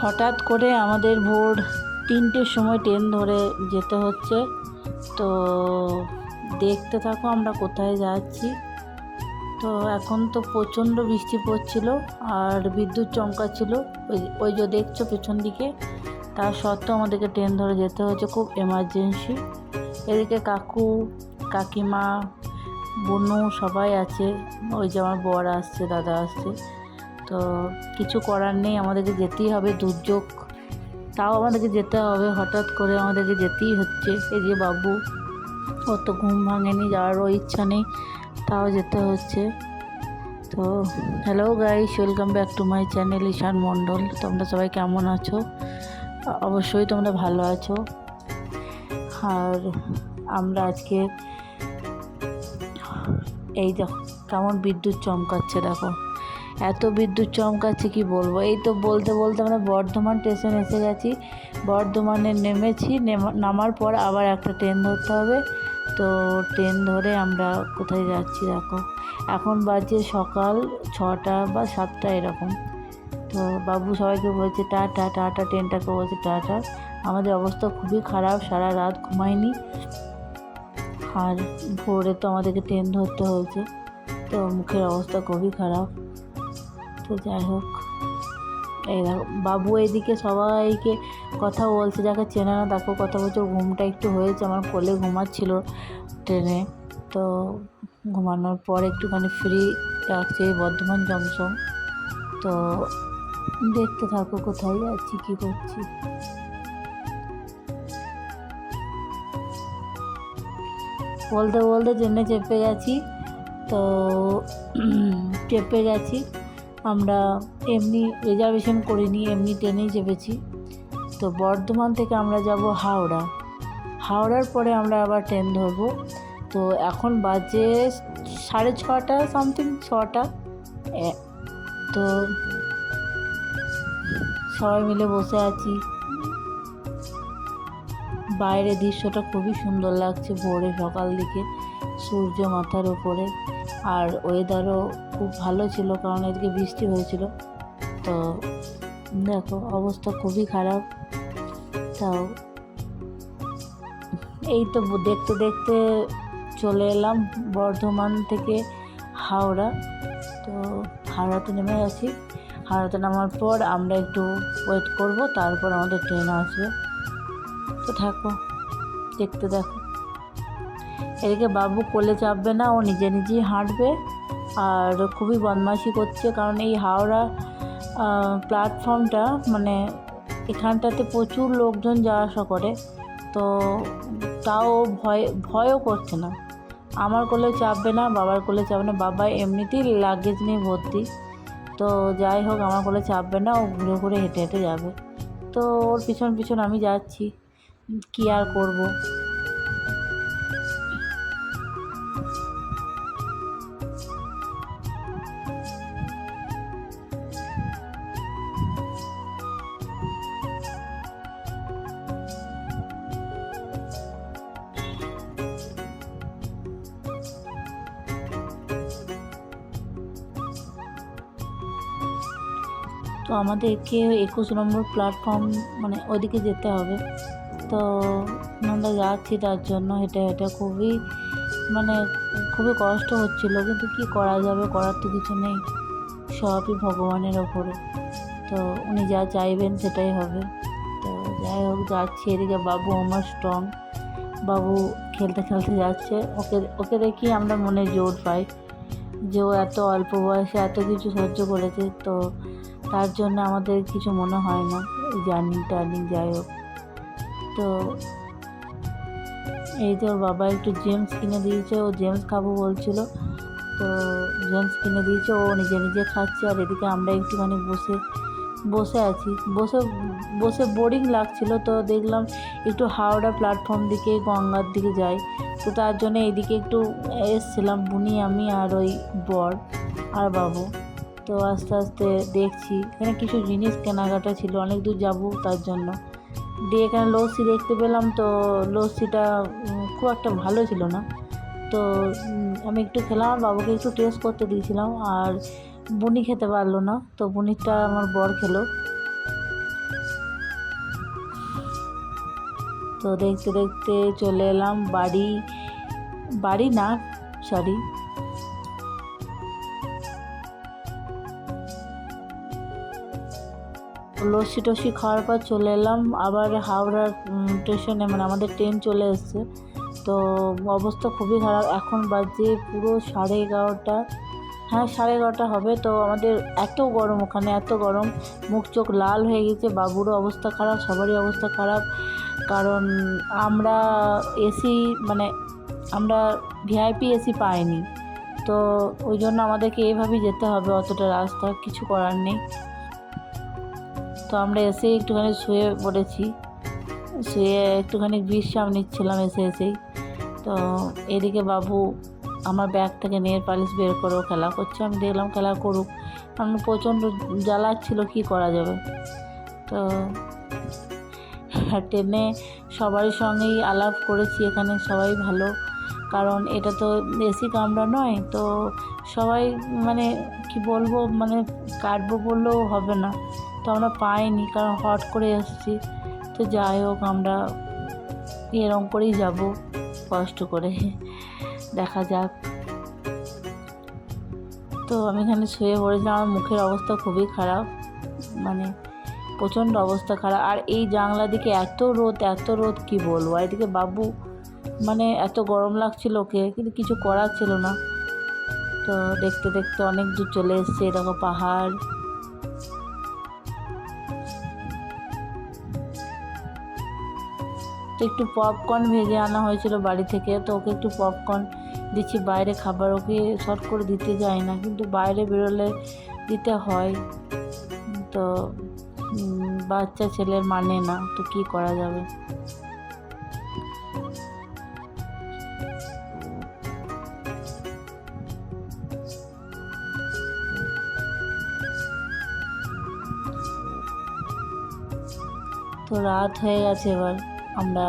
হঠাৎ করে আমাদের ভোর তিনটের সময় ট্রেন ধরে যেতে হচ্ছে। তো দেখতে থাকো আমরা কোথায় যাচ্ছি। তো এখন তো প্রচণ্ড বৃষ্টি পড়ছিল আর বিদ্যুৎ চমকাচ্ছিল। ওই ওই যে দেখছ পেছন দিকে? তার সত্ত্বেও আমাদেরকে ট্রেন ধরে যেতে হচ্ছে খুব এমার্জেন্সি এদিকে কাকু, কাকিমা, বনু সবাই আছে। ওই যে আমার বর আসছে, দাদা আসছে। তো কিছু করার নেই, আমাদেরকে যেতেই হবে, দুর্যোগ। তাও আমাদেরকে যেতে হবে, হঠাৎ করে আমাদেরকে যেতেই হচ্ছে। এই যে বাবু, অত ঘুম ভাঙেনি, যাওয়ারও ইচ্ছা নেই, তাও যেতে হচ্ছে। তো hello guys welcome back to my channel Ishan Mondal. তোমরা সবাই কেমন আছো? অবশ্যই তোমরা ভালো আছো। আর আমরা আজকে, এই দেখো, কেমন বিদ্যুৎ চমকাচ্ছে, দেখো। এত বিদ্যুৎ চমকাচ্ছে, কি বলব? এই তো বলতে বলতে আমরা বর্ধমান স্টেশন এসে গেছি। বর্ধমানে নেমেছি, নেমা- নামার পর আবার একটা ট্রেন ধরতে হবে। তো ট্রেন ধরে আমরা কোথায় যাচ্ছি দেখো। এখন বাজে সকাল ছটা বা সাতটা এরকম। তো বাবু সবাইকে বলছে, টাটা টাটা ট্রেনটাকে বলছে, টাটা। আমাদের অবস্থা খুবই খারাপ, সারা রাত ঘুমাইনি। আর ভোরে তো আমাদেরকে ট্রেন ধরতে হয়েছে। তো মুখের অবস্থা খুবই খারাপ। তো যাই হোক। এই দেখো, বাবু এদিকে সবাইকে কথা বলছে, যাকে চেনে না তাকেও কথা বলছে। ঘুমটা একটু হয়েছে, আমার কোলে ঘুমাচ্ছিল ট্রেনে। তো ঘুমানোর পর একটুখানি ফ্রি রাখছে বর্ধমান জংশন তো দেখতে থাকো কোথায় যাচ্ছি কী করছি। বলতে বলতে ট্রেনে চেপে গেছি। তো চেপে গেছি। আমরা এমনি রিজার্ভেশন করিনি এমনি ট্রেনেই চেপেছি। তো বর্ধমান থেকে আমরা যাব হাওড়া। হাওড়ার পরে আমরা আবার ট্রেন ধরবো। তো এখন বাজে সাড়ে ছটা সামথিং ছটা। তো সবাই মিলে বসে আছি। বাইরের দৃশ্যটা খুবই সুন্দর লাগছে, ভোরে সকাল দিকে সূর্য মাথার উপরে। আর ওয়েদারও খুব ভালো ছিল কারণ এদিকে বৃষ্টি হয়েছিল। তো দেখো, অবস্থা খুবই খারাপ। তাও এই তো দেখতে দেখতে চলে এলাম বর্ধমান থেকে হাওড়া। তো হাওড়াতে নেমে গেছি হাওড়াতে নামার পর আমরা একটু ওয়েট করব, তারপর আমাদের ট্রেন আসবে। তো থাকো, দেখতে দেখো। এদিকে বাবু কোলে চাপবে না, ও নিজে নিজেই হাঁটবে আর খুবই বদমাইশি করছে কারণ এই হাওড়া প্ল্যাটফর্মটা মানে এখানটাতে প্রচুর লোকজন যাওয়া আসা করে, তো তাও ভয়, ভয়ও করছে না। আমার কোলে চাপবে না, বাবার কোলে চাপবে না, বাবা এমনিতেই লাগেজ নিয়ে ভর্তি, তো যাই হোক আমার কোলে চাপবে না, ও ঘুরে ঘুরে হেঁটে হেঁটে যাবে। তো ওর পিছন পিছন আমি যাচ্ছি, কী আর করব? তো আমাদেরকে একুশ নম্বর প্ল্যাটফর্ম মানে ওদিকে যেতে হবে। তো আমরা যাচ্ছি তার জন্য হেঁটে হেঁটে। খুবই মানে খুবই কষ্ট হচ্ছিল, কিন্তু কি করা যাবে? করার তো কিছু নেই। সবই ভগবানের ওপরে। তো উনি যা চাইবেন সেটাই হবে। তো যাই হোক, যাচ্ছি এদিকে। বাবু আমার স্ট্রং বাবু খেলতে খেলতে যাচ্ছে। ওকে ওকে দেখি আমরা মনে জোর পাই যে ও এত অল্প বয়সে এত কিছু সহ্য করেছে। তো তার জন্য আমাদের কিছু মনে হয় না জার্নি টার্নিং যাই হোক। তো এই ওর বাবা একটু জেমস কিনে দিয়েছে, ও জেমস খাব বলছিল। তো জেমস কিনে দিয়েছে, ও নিজে নিজে খাচ্ছে আর এদিকে আমরা একটুখানি বসে বসে আছি। বসে বসে বোরিং লাগছিল তো দেখলাম একটু হাওড়া প্ল্যাটফর্ম দিকে, গঙ্গার দিকে যাই। তো তার জন্য এইদিকে একটু এসছিলাম, বুনি, আমি আর ওই বর আর বাবু। তো আস্তে আস্তে দেখছি, এখানে কিছু জিনিস কেনাকাটা ছিল, অনেক দূর যাব তার জন্য। দিয়ে এখানে লস্যি দেখতে পেলাম তো লস্যিটা খুব একটা ভালো ছিল না। তো আমি একটু খেলাম, বাবুকে একটু টেস্ট করতে দিয়েছিলাম আর বুনি খেতে পারল না, তো বুনিরটা আমার বর খেলো। তো দেখতে দেখতে চলে এলাম বাড়ি বাড়ি না সরি লস্যি টসি খাওয়ার পর চলে এলাম। আবার হাওড়ার স্টেশনে মানে আমাদের ট্রেন চলে এসছে। তো অবস্থা খুবই খারাপ। এখন বাজে পুরো সাড়ে এগারোটা। হ্যাঁ সাড়ে এগারোটা হবে। তো আমাদের এত গরম ওখানে, এত গরম। মুখ চোখ লাল হয়ে গেছে। বাবুরও অবস্থা খারাপ, সবারই অবস্থা খারাপ। কারণ আমরা এসি মানে আমরা ভিআইপি এসি পাইনি। তো ওই জন্য আমাদেরকে এইভাবেই যেতে হবে। অতটা রাস্তা কিছু করার নেই। তো আমরা এসে একটুখানি শুয়ে পড়েছি। শুয়ে একটুখানি বিশ্রাম নিচ্ছিলাম এসে এসেই। তো এদিকে বাবু আমার ব্যাগ থেকে নেল পালিশ বের করেও খেলা করছে। আমি দেখলাম খেলা করুক। কারণ প্রচণ্ড জ্বালাচ্ছিল, কী করা যাবে? তো ট্রেনে সবারই সঙ্গেই আলাপ করেছি, এখানে সবাই ভালো। কারণ এটা তো এসি কামরা নয়, তো সবাই মানে কি বলব মানে কাটবো বললেও হবে না। তো আমরা পাইনি, কারণ হট করে এসেছি। তো যাই হোক, আমরা এরম করেই যাব, কষ্ট করে। দেখা যাক। তো আমি এখানে শুয়ে পড়েছিলাম আমার মুখের অবস্থা খুবই খারাপ। মানে প্রচণ্ড অবস্থা খারাপ। আর এই জানলা দিকে এত রোদ এত রোদ, কি বলব? আর এদিকে বাবু মানে এত গরম লাগছিল ওকে, কিন্তু কিছু করার ছিল না। তো দেখতে দেখতে অনেক দূর চলে এসছে, এরকম পাহাড়। তো একটু পপকর্ন ভেজে আনা হয়েছিল বাড়ি থেকে। তো ওকে একটু পপকর্ন দিচ্ছি, বাইরে খাবার ওকে শর্ট করে দিতে যায় না, কিন্তু বাইরে বেরোলে দিতে হয়। তো বাচ্চা ছেলে মানে না, তো কি করা যাবে? তো রাত হয়ে গেছে এবার। আমরা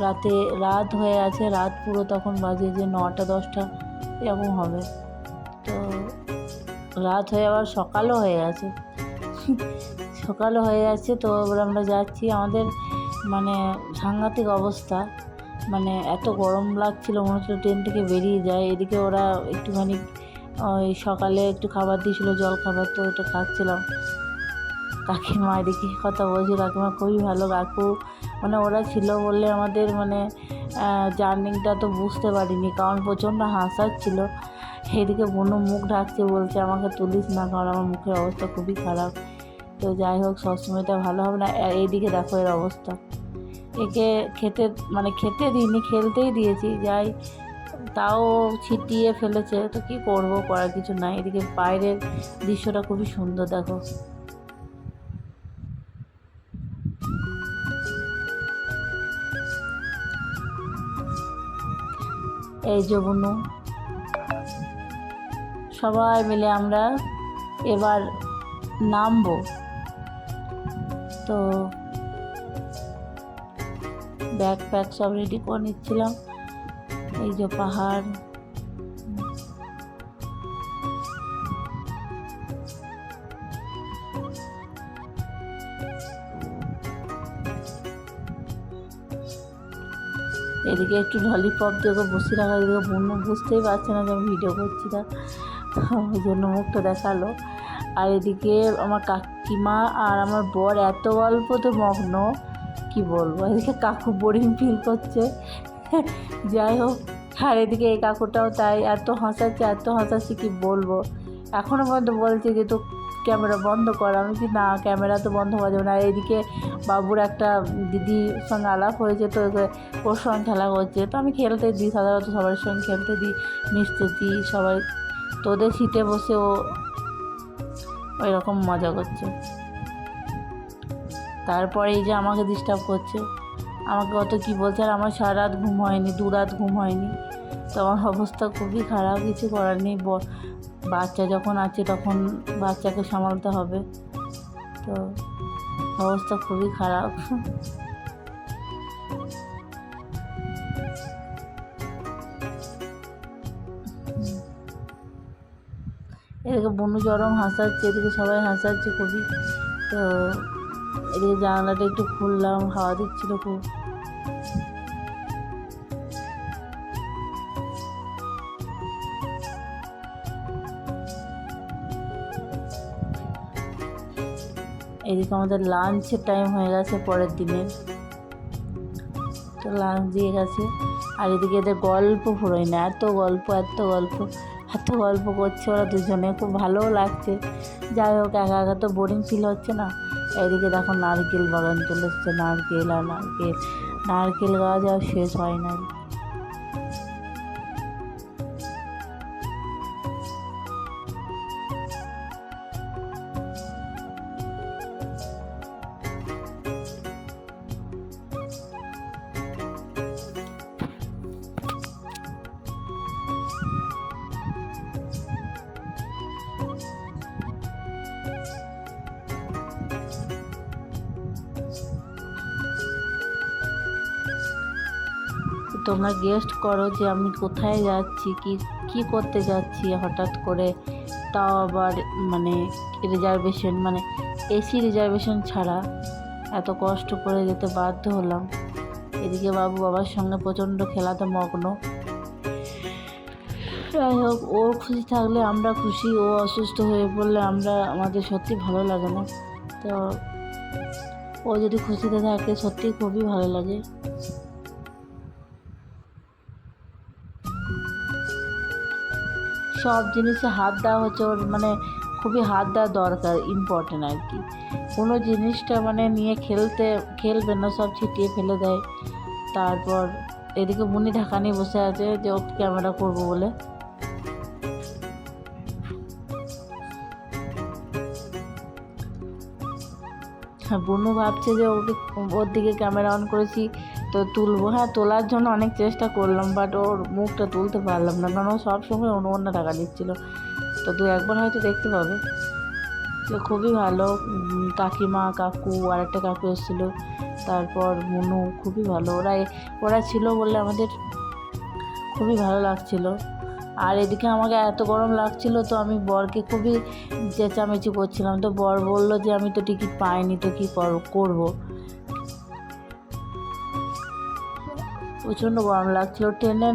রাতে, রাত হয়ে আছে, রাত পুরো তখন বাজে যে নটা, দশটা, এরকম হবে। তো রাত হয়ে, আবার সকালও হয়ে গেছে সকালও হয়ে যাচ্ছে তো এবার আমরা যাচ্ছি। আমাদের মানে সাংঘাতিক অবস্থা। মানে এত গরম লাগছিল, মনে হচ্ছিল ট্রেন থেকে বেরিয়ে যায়। এদিকে ওরা একটুখানি, ওই সকালে একটু খাবার দিয়েছিলো, জল খাবার, তো ওটা খাচ্ছিলাম। কাকিমা এদিকে কথা বলছি, কাকিমা খুবই ভালো কাকু। মানে ওরা ছিল বললে আমাদের মানে জার্নিংটা তো বুঝতে পারিনি, কারণ প্রচণ্ড হাসাচ্ছিল। সেদিকে বোনও মুখ ঢাকছে, বলছে, আমাকে তুলিস না, কারণ আমার মুখের অবস্থা খুবই খারাপ। তো যাই হোক সবসময় তো ভালো হবে না। এইদিকে দেখো এর অবস্থা। একে খেতে মানে খেতে দিইনি, খেলতেই দিয়েছি, যাই তাও ছিটিয়ে ফেলেছে। তো কি করব, করার কিছু নাই। এদিকে বাইরের দৃশ্যটা খুবই সুন্দর, দেখো। এই যে সবাই মিলে আমরা এবার নামবো। তো ব্যাগ প্যাক সব রেডি করে নিচ্ছিলাম। এই যে পাহাড়। এদিকে একটু ললিপপ ওকে বসে রাখা এদিকে বন্য বুঝতেই পারছে না যে আমি ভিডিও করছি না। ওই জন্য মুখটা দেখাল। আর এদিকে আমার কাকিমা আর আমার বর এত অল্প তো মগ্ন, কি বলব? এদিকে কাকু বোরিং ফিল করছে। যাই হোক, আর এদিকে এই কাকুটাও তাই, এত হাসাচ্ছে এত হাসাচ্ছে, কি বলব? এখনও পর্যন্ত বলছে যে তো ক্যামেরা বন্ধ কর। আমি কি না, ক্যামেরা তো বন্ধ করা যাবে না। এদিকে বাবুর একটা দিদির সঙ্গে আলাপ হয়েছে, তো ওর সঙ্গে খেলা করছে। তো আমি খেলতে দিই, সাধারণত সবার সঙ্গে খেলতে দিই, মিশতে দিই সবাই। তো ওদের সিটে বসে ও ওই রকম মজা করছে। তারপরে এই যে আমাকে ডিস্টার্ব করছে। আমাকে অত কি বলছে? আর আমার সারা রাত ঘুম হয়নি, দু রাত ঘুম হয়নি। তো আমার অবস্থা খুবই খারাপ, কিছু করার নেই। বাচ্চা যখন আছে তখন বাচ্চাকে সামলাতে হবে। তো অবস্থা খুবই খারাপ। এদিকে বনু চরম হাসাচ্ছে, এদিকে সবাই হাসাচ্ছে খুবই। তো এদিকে জানালাটা একটু খুললাম, হাওয়া দিচ্ছিল খুব। এদিকে আমাদের লাঞ্চের টাইম হয়ে গেছে পরের দিনের তো লাঞ্চ দিয়ে গেছে। আর এদিকে এদের গল্প ফুরোয় না, এত গল্প এত গল্প এত গল্প করছে ওরা দুজনে, খুব ভালোও লাগছে। যাই হোক, একা একা তো বোরিং ফিল হচ্ছে না। এদিকে দেখো নারকেল বাগান চলে এসছে, নারকেল আর নারকেল। নারকেল গাছ আর শেষ হয় না তোমরা গেস্ট করো যে আমি কোথায় যাচ্ছি, কি কি করতে যাচ্ছি হঠাৎ করে। তাও আবার মানে রিজার্ভেশন মানে এসি রিজার্ভেশন ছাড়া এত কষ্ট করে যেতে বাধ্য হলাম। এদিকে বাবু বাবার সঙ্গে প্রচণ্ড খেলাতে মগ্ন যাই হোক, ও খুশি থাকলে আমরা খুশি, ও অসুস্থ হয়ে পড়লে আমরা, আমাদের সত্যি ভালো লাগে না। তো ও যদি খুশিতে থাকে সত্যি খুবই ভালো লাগে। সব জিনিসে হাত দেওয়া হচ্ছে ওর মানে খুবই হাত দেওয়া দরকার ইম্পর্টেন্ট আর কি। কোনো জিনিসটা মানে নিয়ে খেলতে, খেলবে না, সব ছিটিয়ে ফেলে দেয়। তারপর এদিকে মুনি ঢাকা নিয়ে বসে আছে যে ও ক্যামেরা করব বলে। হ্যাঁ বুনু ভাবছে যে, ওকে, ওর দিকে ক্যামেরা অন করেছি। তো তুলবো। হ্যাঁ তোলার জন্য অনেক চেষ্টা করলাম বাট ওর মুখটা তুলতে পারলাম না। কারণ ও সবসময় অন্য অন্য টাকা দিচ্ছিল। তো দু একবার হয়তো দেখতে পাবে। তো খুবই ভালো। কাকিমা, কাকু আর একটা কাকু এসেছিল। তারপর মুনু, খুবই ভালো। ওরা ওরা ছিল বলে আমাদের খুবই ভালো লাগছিল। আর এদিকে আমাকে এত গরম লাগছিল তো আমি বরকে খুবই চেঁচামেচি করছিলাম। তো বর বলল যে, আমি তো টিকিট পাইনি, তো কী করব? প্রচণ্ড গরম লাগছিল। ট্রেনে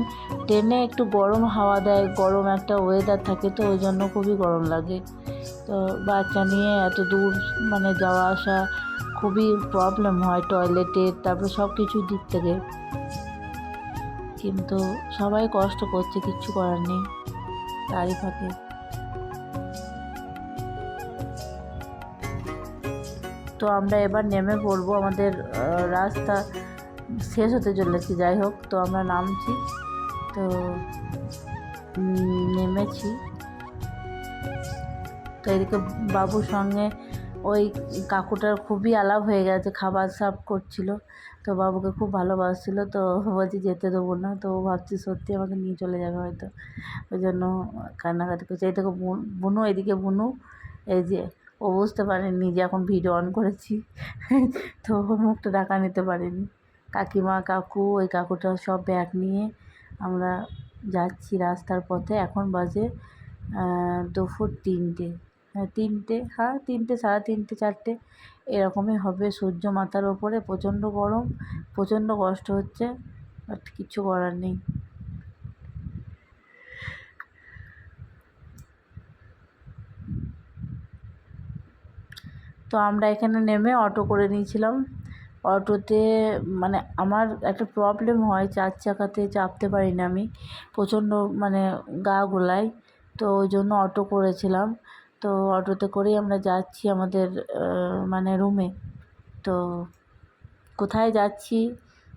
ট্রেনে একটু গরম হাওয়া দেয়, গরম একটা ওয়েদার থাকে তো ওই জন্য খুবই গরম লাগে। তো বাচ্চা নিয়ে এত দূর মানে যাওয়া আসা খুবই প্রবলেম হয় টয়লেটের তারপর সব কিছুর দিক থেকে। কিন্তু সবাই কষ্ট করছে, কিচ্ছু করার নেই, তারই ফাঁকে। তো আমরা এবার নেমে পড়ব আমাদের রাস্তা। শেষ হতে চলেছে, যাই হোক, তো আমরা নামছি, তো নেমেছি। তো এদিকে বাবুর সঙ্গে ওই কাকুটার খুবই আলাপ হয়ে গেছে, খাবার সার্ভ করছিল, তো বাবুকে খুব ভালোবাসছিল, তো বলছি যেতে দেবো না, তো ভাবছি সত্যি আমাকে নিয়ে চলে যাবে হয়তো। ওই জন্য কান্নাকাটি করছে। এই দেখো বুন- এদিকে বুনু, এই যে, ও বুঝতে পারেনি যে এখন ভিডিও অন করেছি, তো মুখটা ঢাকা নিতে পারেনি। কাকিমা, কাকু, ওই কাকুটা সব ব্যাগ নিয়ে আমরা যাচ্ছি রাস্তার পথে। এখন বাজে দুপুর তিনটে। হ্যাঁ তিনটে হ্যাঁ তিনটে, সাড়ে তিনটে, চারটে। এরকমই হবে সূর্য মাথার ওপরে। প্রচণ্ড গরম, প্রচণ্ড কষ্ট হচ্ছে বাট কিচ্ছু করার নেই। তো আমরা এখানে নেমে অটো করে নিয়েছিলাম। অটোতে মানে আমার একটা প্রবলেম হয়, চার চাকাতে চাপতে পারি না আমি। প্রচণ্ড মানে গা গোলায়, তো ওই জন্য অটো করেছিলাম। তো অটোতে করেই আমরা যাচ্ছি আমাদের মানে রুমে তো কোথায় যাচ্ছি,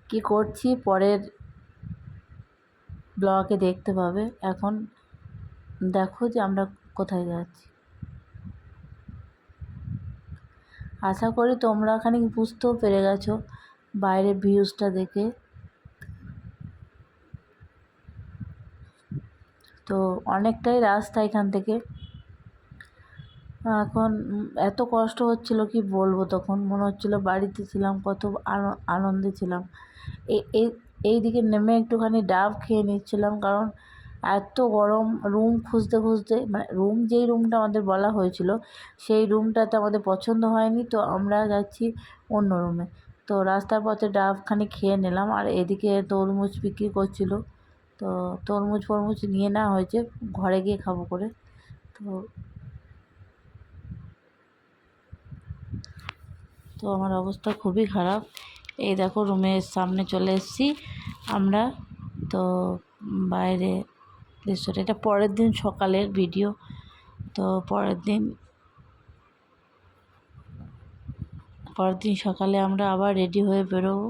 কি করছি, পরের ব্লগে দেখতে পাবে। এখন দেখো যে আমরা কোথায় যাচ্ছি। আশা করি তোমরা খানিক বুঝতেও পেরে গেছো বাইরের ভিউজটা দেখে। তো অনেকটাই রাস্তা এখান থেকে। এখন এত কষ্ট হচ্ছিল কি বলব তখন? মনে হচ্ছিল বাড়িতে ছিলাম, কত আন- আনন্দে ছিলাম। এই এই দিকে নেমে একটুখানি ডাব খেয়ে নিচ্ছিলাম কারণ এত গরম রুম খুঁজতে খুঁজতে মানে রুম যেই রুমটা আমাদের বলা হয়েছিল, সেই রুমটাতে আমাদের পছন্দ হয়নি, তো আমরা যাচ্ছি অন্য রুমে তো রাস্তার পথে ডাবখানি খেয়ে নিলাম, আর এদিকে তরমুজ বিক্রি করছিল। তো তরমুজ ফরমুজ নিয়ে নেওয়া হয়েছে, ঘরে গিয়ে খাব করে। তো তো আমার অবস্থা খুবই খারাপ। এই দেখো রুমের সামনে চলে এসেছি আমরা। তো বাইরে দৃশ্যটা এটা পরের দিন সকালের ভিডিও তো পরের দিন পরের দিন সকালে আমরা আবার রেডি হয়ে বেরোবো।